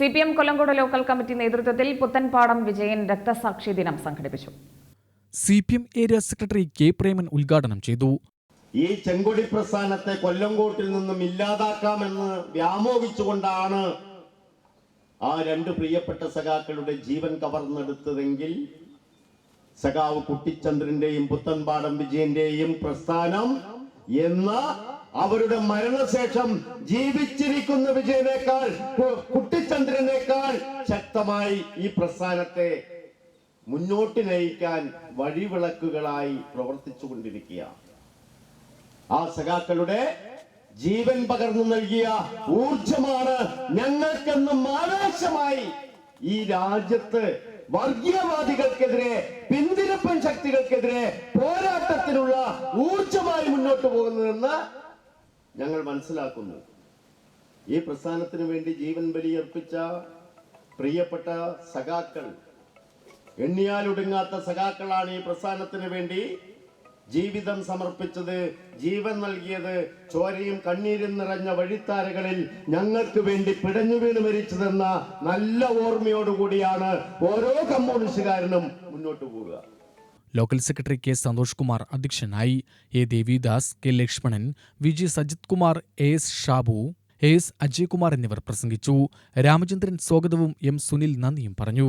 C P M Kollengode local committee നേതൃത്വത്തിൽ പുത്തൻപാടം വിജയൻ രക്തസാക്ഷി ദിനം സംഘടിപ്പിച്ചു. C P M area secretary K Preman ഉദ്ഘാടനം ചെയ്തു. ഈ ചെങ്കൊടി പ്രസ്ഥാനത്തെ കൊല്ലങ്കോട്ടിൽ നിന്നും ഇല്ലാതാക്കാമെന്ന് വ്യാമോഹിച്ചുകൊണ്ടാണ് ആ രണ്ട് പ്രിയപ്പെട്ട സഖാക്കളുടെ ജീവൻ കവർന്നെടുത്തതെങ്കിൽ സഖാവ് കുട്ടിച്ചന്ദ്രന്റെയും പുത്തൻപാടം വിജയന്റെയും പ്രസ്ഥാനം എന്ന അവരുടെ മരണശേഷം ജീവിച്ചിരിക്കുന്ന വിജയനേക്കാൾ കുട്ടിച്ചന്ദ്രനേക്കാൾ ശക്തമായി ഈ പ്രസ്ഥാനത്തെ മുന്നോട്ട് നയിക്കാൻ വഴിവിളക്കുകളായി പ്രവർത്തിച്ചു കൊണ്ടിരിക്കുക ആ സഖാക്കളുടെ ജീവൻ പകർന്നു നൽകിയ ഊർജമാണ് ഞങ്ങൾക്കെന്നും ആവേശമായി ഈ രാജ്യത്ത് വർഗീയവാദികൾക്കെതിരെ പിന്തിരിപ്പൻ ശക്തികൾക്കെതിരെ പോരാട്ടത്തിനുള്ള ഊർജമായി മുന്നോട്ട് പോകുന്നതെന്ന് ഞങ്ങൾ മനസ്സിലാക്കുന്നു. ഈ പ്രസ്ഥാനത്തിന് വേണ്ടി ജീവൻ ബലിയർപ്പിച്ച പ്രിയപ്പെട്ട സഖാക്കൾ എണ്ണിയാലൊടുങ്ങാത്ത സഖാക്കളാണ് ഈ പ്രസ്ഥാനത്തിന് വേണ്ടി ജീവിതം സമർപ്പിച്ചത് ജീവൻ നൽകിയത് ചോരയും കണ്ണീരും നിറഞ്ഞ വഴിത്താരകളിൽ ഞങ്ങൾക്ക് വേണ്ടി പിടഞ്ഞു വീണ് മരിച്ചതെന്ന നല്ല ഓർമ്മയോടുകൂടിയാണ് ഓരോ കമ്മ്യൂണിസ്റ്റുകാരനും മുന്നോട്ട് പോവുക. Local secretary K Santhosh Kumar അധ്യക്ഷനായി A Devidas K Lakshmanan V G Sajith Kumar A S Shabu A S Ajaykumar എന്നിവർ പ്രസംഗിച്ചു. രാമചന്ദ്രൻ സ്വാഗതവും എം സുനിൽ നന്ദിയും പറഞ്ഞു.